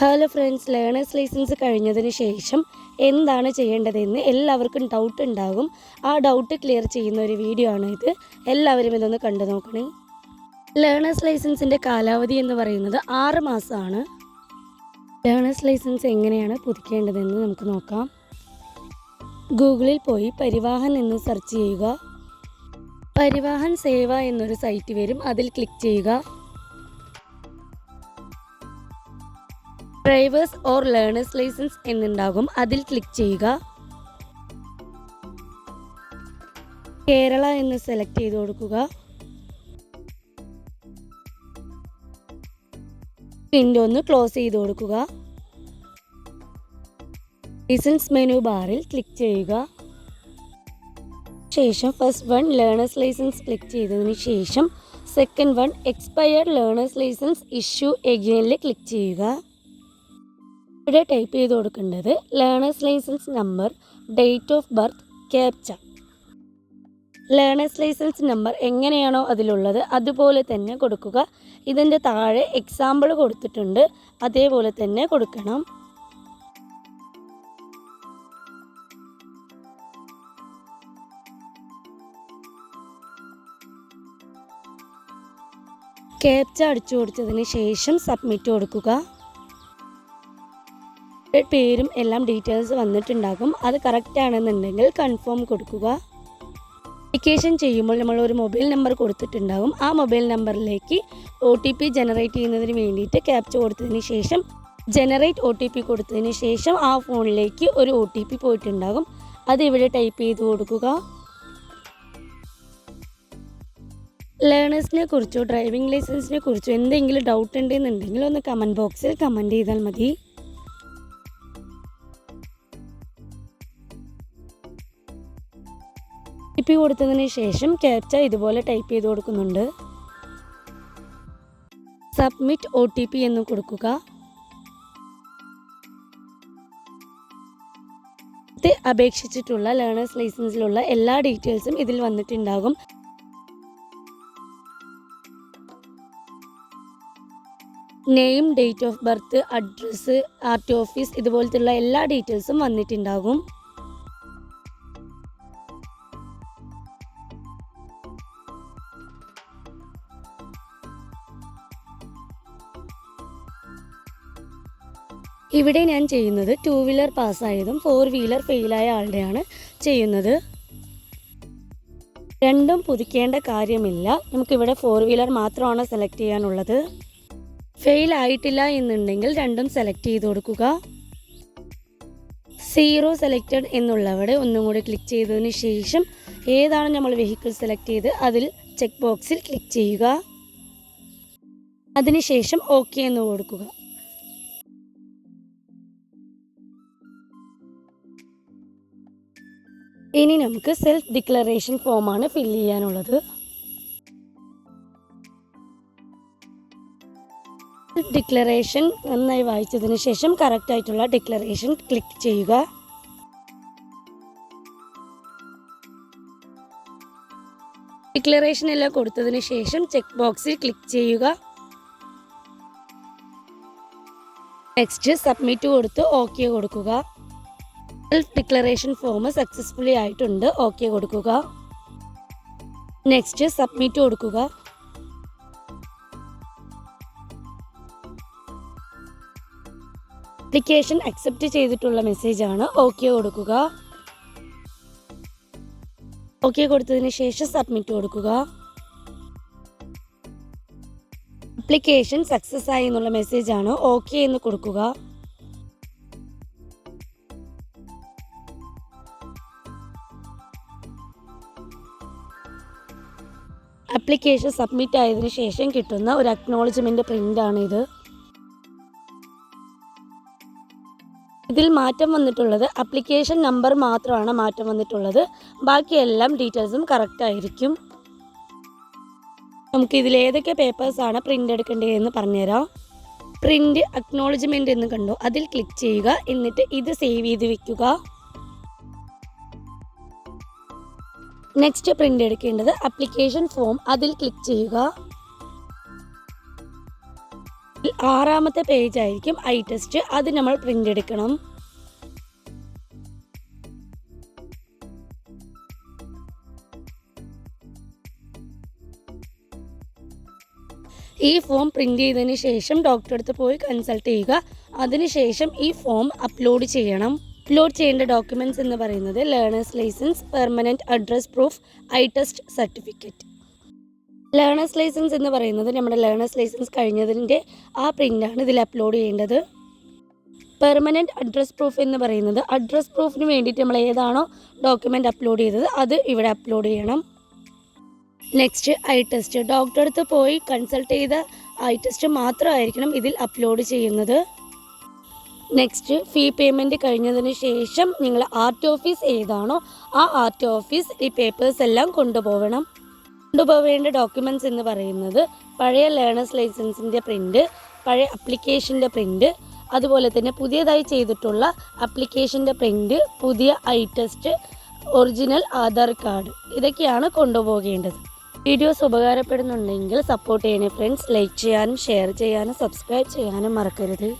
Hello friends learners licence കഴിഞ്ഞതിന് ശേഷം എന്താണ് ചെയ്യേണ്ടതെന്ന് എല്ലാവർക്കും ഡൗട്ട് ഉണ്ടാകും. ആ ഡൗട്ട് ക്ലിയർ ചെയ്യുന്ന ഒരു വീഡിയോ ആണ് ഇത്. എല്ലാവരും ഇതൊന്ന് കണ്ടു നോക്കണേ. ലേണേഴ്സ് ലൈസൻസിന്റെ കാലാവധി എന്ന് പറയുന്നത് ആറ് മാസമാണ്. ലേണേഴ്സ് ലൈസൻസ് എങ്ങനെയാണ് പുതുക്കേണ്ടതെന്ന് നമുക്ക് നോക്കാം. ഗൂഗിളിൽ പോയി പരിവാഹൻ എന്ന് സെർച്ച് ചെയ്യുക. പരിവാഹൻ സേവ എന്നൊരു സൈറ്റ് വരും. അതിൽ ക്ലിക്ക് ചെയ്യുക. ഡ്രൈവേഴ്സ് ഓർ ലേണേഴ്സ് ലൈസൻസ് എന്നുണ്ടാകും. അതിൽ ക്ലിക്ക് ചെയ്യുക. കേരള എന്ന് സെലക്ട് ചെയ്ത് കൊടുക്കുക. വിൻഡോ ഒന്ന് ക്ലോസ് ചെയ്ത് കൊടുക്കുക. ലൈസൻസ് മെനു ബാറിൽ ക്ലിക്ക് ചെയ്യുക. ശേഷം first one learners licence click ചെയ്തതിന് ശേഷം second one expired learners licence issue എഗെയിനിൽ click ചെയ്യുക. ഇവിടെ ടൈപ്പ് ചെയ്ത് കൊടുക്കേണ്ടത് learners licence number date of birth captcha learners licence number എങ്ങനെയാണോ അതിലുള്ളത് അതുപോലെ തന്നെ കൊടുക്കുക. ഇതിന്റെ താഴെ എക്സാമ്പിൾ കൊടുത്തിട്ടുണ്ട് അതേപോലെ തന്നെ കൊടുക്കണം. ക്യാപ്ച അടിച്ചു കൊടുത്തതിന് ശേഷം സബ്മിറ്റ് കൊടുക്കുക. പേരും എല്ലാം ഡീറ്റെയിൽസ് വന്നിട്ടുണ്ടാകും. അത് കറക്റ്റ് ആണെന്നുണ്ടെങ്കിൽ കൺഫേം കൊടുക്കുക. അപ്ലിക്കേഷൻ ചെയ്യുമ്പോൾ നമ്മൾ ഒരു മൊബൈൽ നമ്പർ കൊടുത്തിട്ടുണ്ടാകും. ആ മൊബൈൽ നമ്പറിലേക്ക് ഒ ടി പി ജനറേറ്റ് ചെയ്യുന്നതിന് വേണ്ടിയിട്ട് ക്യാപ്ച കൊടുത്തതിന് ശേഷം ജനറേറ്റ് ഒ ടി പി കൊടുത്തതിന് ശേഷം ആ ഫോണിലേക്ക് ഒരു ഒ ടി പി പോയിട്ടുണ്ടാകും. അത് ഇവിടെ ടൈപ്പ് ചെയ്ത് കൊടുക്കുക. ലേണേഴ്സിനെ കുറിച്ചോ ഡ്രൈവിംഗ് ലൈസൻസിനെ കുറിച്ചോ എന്തെങ്കിലും ഡൗട്ട് ഉണ്ടെന്നുണ്ടെങ്കിൽ ഒന്ന് കമന്റ് ബോക്സിൽ കമന്റ് ചെയ്താൽ മതി. പി കൊടുത്തതിന് ശേഷം ക്യാപ്ച ഇതുപോലെ ടൈപ്പ് ചെയ്ത് കൊടുക്കുന്നുണ്ട്. സബ്മിറ്റ് ഒ ടി പി എന്ന് കൊടുക്കുക. അപേക്ഷിച്ചിട്ടുള്ള ലേണേഴ്സ് ലൈസൻസിലുള്ള എല്ലാ ഡീറ്റെയിൽസും ഇതിൽ വന്നിട്ടുണ്ടാകും. Name date of birth address R T office ഇതുപോലത്തുള്ള എല്ലാ ഡീറ്റെയിൽസും വന്നിട്ടുണ്ടാകും. ഇവിടെ ഞാൻ ചെയ്യുന്നത് ടു വീലർ പാസ്സായതും ഫോർ വീലർ ഫെയിലായ ആളുടെയാണ് ചെയ്യുന്നത്. രണ്ടും പുതുക്കേണ്ട കാര്യമില്ല. നമുക്കിവിടെ ഫോർ വീലർ മാത്രമാണ് സെലക്ട് ചെയ്യാനുള്ളത്. ഫെയിൽ ആയിട്ടില്ല എന്നുണ്ടെങ്കിൽ രണ്ടും സെലക്ട് ചെയ്ത് കൊടുക്കുക. സീറോ സെലക്റ്റഡ് എന്നുള്ളവിടെ ഒന്നും കൂടി ക്ലിക്ക് ചെയ്തതിന് ശേഷം ഏതാണ് നമ്മൾ വെഹിക്കിൾ സെലക്ട് ചെയ്ത് അതിൽ ചെക്ക് ബോക്സിൽ ക്ലിക്ക് ചെയ്യുക. അതിനുശേഷം ഓക്കെ എന്ന് കൊടുക്കുക. ഇനി നമുക്ക് സെൽഫ് ഡിക്ലറേഷൻ ഫോമാണ് ഫില്ല് ചെയ്യാനുള്ളത്. സെൽഫ് ഡിക്ലറേഷൻ നന്നായി വായിച്ചതിന് ശേഷം കറക്റ്റ് ആയിട്ടുള്ള ഡിക്ലറേഷൻ ക്ലിക്ക് ചെയ്യുക. ഡിക്ലറേഷൻ എല്ലാം കൊടുത്തതിന് ശേഷം ചെക്ക് ബോക്സിൽ ക്ലിക്ക് ചെയ്യുക. നെക്സ്റ്റ് സബ്മിറ്റ് കൊടുത്ത് ഓക്കെ കൊടുക്കുക. സെൽഫ് ഡിക്ലറേഷൻ ഫോം സക്സസ്ഫുള്ളി ആയിട്ടുണ്ട്. ഓക്കെ കൊടുക്കുക. നെക്സ്റ്റ് സബ്മിറ്റ് കൊടുക്കുക. അപ്ലിക്കേഷൻ അക്സെപ്റ്റ് ചെയ്തിട്ടുള്ള മെസ്സേജ് ആണ്. ഓക്കെ കൊടുക്കുക. ഓക്കെ കൊടുത്തതിന് ശേഷം സബ്മിറ്റ് കൊടുക്കുക. അപ്ലിക്കേഷൻ സക്സസ് ആയി എന്നുള്ള മെസ്സേജ് ആണ്. ഓക്കെ എന്ന് കൊടുക്കുക. അപ്ലിക്കേഷൻ സബ്മിറ്റ് ആയതിന് ശേഷം കിട്ടുന്ന ഒരു ആണ് ഇത്. ഇതിൽ മാറ്റം വന്നിട്ടുള്ളത് അപ്ലിക്കേഷൻ നമ്പർ മാത്രമാണ് മാറ്റം വന്നിട്ടുള്ളത്. ബാക്കിയെല്ലാം ഡീറ്റെയിൽസും കറക്റ്റ് ആയിരിക്കും. നമുക്ക് ഇതിൽ ഏതൊക്കെ പേപ്പേഴ്സാണ് പ്രിന്റ് എടുക്കേണ്ടതെന്ന് പറഞ്ഞുതരാം. പ്രിന്റ് അക്നോളജ്മെന്റ് എന്ന് കണ്ടു. അതിൽ ക്ലിക്ക് ചെയ്യുക. എന്നിട്ട് ഇത് സേവ് ചെയ്ത് വെക്കുക. നെക്സ്റ്റ് പ്രിന്റ് എടുക്കേണ്ടത് അപ്ലിക്കേഷൻ ഫോം അതിൽ ക്ലിക്ക് ചെയ്യുക. ആറാമത്തെ പേജ് ആയിരിക്കും ഐ ടെസ്റ്റ് അത് നമ്മൾ പ്രിന്റ് എടുക്കണം. ഈ ഫോം പ്രിന്റ് ചെയ്തതിന് ശേഷം ഡോക്ടറെ അടുത്ത് പോയി കൺസൾട്ട് ചെയ്യുക. അതിനുശേഷം ഈ ഫോം അപ്ലോഡ് ചെയ്യണം. അപ്ലോഡ് ചെയ്യേണ്ട ഡോക്യുമെന്റ്സ് എന്ന് പറയുന്നത് learners licence permanent address proof eye test certificate learners licence എന്ന് പറയുന്നത് നമ്മുടെ ലേണേഴ്സ് ലൈസൻസ് കഴിഞ്ഞതിന്റെ ആ പ്രിന്റാണ് ഇതിൽ അപ്ലോഡ് ചെയ്യേണ്ടത്. പെർമനന്റ് അഡ്രസ് പ്രൂഫ് എന്ന് പറയുന്നത് അഡ്രസ് പ്രൂഫിന് വേണ്ടിയിട്ട് നമ്മൾ ഏതാണോ ഡോക്യുമെന്റ് അപ്ലോഡ് ചെയ്തത് അത് ഇവിടെ അപ്ലോഡ് ചെയ്യണം. നെക്സ്റ്റ് ഐ ടെസ്റ്റ് ഡോക്ടറെ അടുത്ത് പോയി കൺസൾട്ട് ചെയ്ത ഐ ടെസ്റ്റ് മാത്രമായിരിക്കണം ഇതിൽ അപ്ലോഡ് ചെയ്യുന്നത്. നെക്സ്റ്റ് ഫീ പേയ്മെന്റ് കഴിഞ്ഞതിന് ശേഷം നിങ്ങൾ ആർട്ട് ഓഫീസ് ഏതാണോ ആ ആർട്ട് ഓഫീസ് ഈ പേപ്പേഴ്സ് എല്ലാം കൊണ്ടുപോകണം കൊണ്ടുപോവേണ്ട ഡോക്യുമെന്റ്സ് എന്ന് പറയുന്നത് പഴയ ലേണേഴ്സ് ലൈസൻസിന്റെ പ്രിന്റ് പഴയ അപ്ലിക്കേഷന്റെ പ്രിന്റ് അതുപോലെ തന്നെ പുതിയതായി ചെയ്തിട്ടുള്ള അപ്ലിക്കേഷന്റെ പ്രിന്റ് പുതിയ eye test original Aadhaar card ഇതൊക്കെയാണ് കൊണ്ടുപോകേണ്ടത്. വീഡിയോസ് ഉപകാരപ്പെടുന്നുണ്ടെങ്കിൽ സപ്പോർട്ട് ചെയ്യണേ ഫ്രണ്ട്സ് ലൈക്ക് ചെയ്യാനും ഷെയർ ചെയ്യാനും സബ്സ്ക്രൈബ് ചെയ്യാനും മറക്കരുത്.